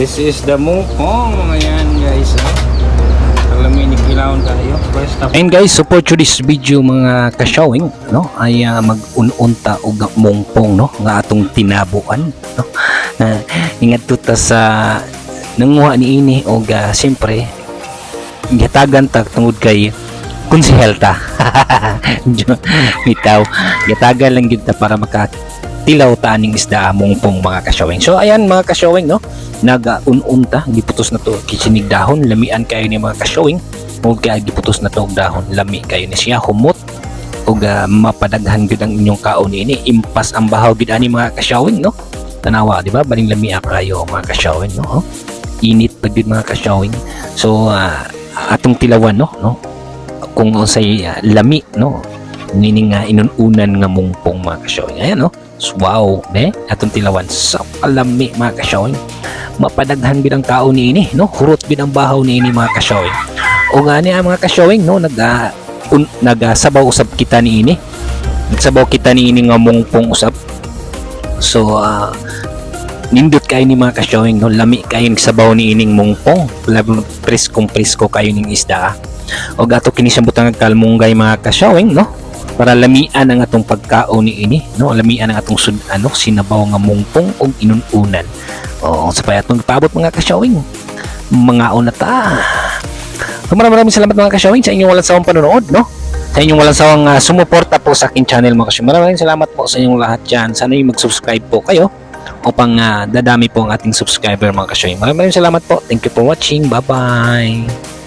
This is the mukong. Ayan guys. Oh. Alamin, ikilawan tayo. And guys, support to this video mga ka-showing, no? Ay ah, mag-ununta og mungpong, no? Nga atong tinabuan, no? Uh, ingat to ta sa nanguha ni ini og uh, siyempre gatagan ta tungod kay konsehel ta. Bitaw, gatagan lang gyud ta para maka tilaw ta aning isda mungpong mga ka-showing. So ayan mga ka-showing, no? Naga-ununta, giputos na to kisinig dahon, lamian kayo ni mga ka-showing. Ug kaya giputos na to dahon, lami kayo ni siya. Humot ug ah, mapadaghan gyud ang inyong kaon ini. Impas ang bahaw gyud ani mga ka-showing no? Tanawa di ba? Baling lami kayo mga ka-showing no? Oh, init pa gyud mga ka-showing so ah, atong tilawan no? No? Kung unsay ah, lami no ngining nga inununan nga mungpong mga ka-showing ayan no? So, wow ne? Atong tilawan sa kalami mga ka-showing mapadaghan gyud ang kaon ni ini no? Hurot gyud ang bahaw ni ini mga ka-showing o nga ni ang mga ka-showing no? Nag ah, un, nagasabaw usab kita ni ini nagsabaw kita ni ini nga mungpong usab. So ah, nindot kayo ni mga ka-showing no? Lami kayo sabaw ni ining mungpong labi preskong presko kayo ning isda. O gato kini sa butang kalmunggay mga ka-showing no para lamian ang atong pagkaon ni ini no lamian ang atong sud ano sinabaw nga mungpong og inununan o sa pay atong paabot mga ka-showing mga una ta So, maraming maraming salamat mga ka-showing sa inyong walang sawang panonood, no? Sa inyong walang sawang uh, sumuporta po sa aking channel mga ka-showing. Maraming salamat po sa inyong lahat dyan. Sana yung mag-subscribe po kayo upang ah, dadami po ang ating subscriber mga ka-showing. Maraming maraming salamat po. Thank you for watching. Bye-bye.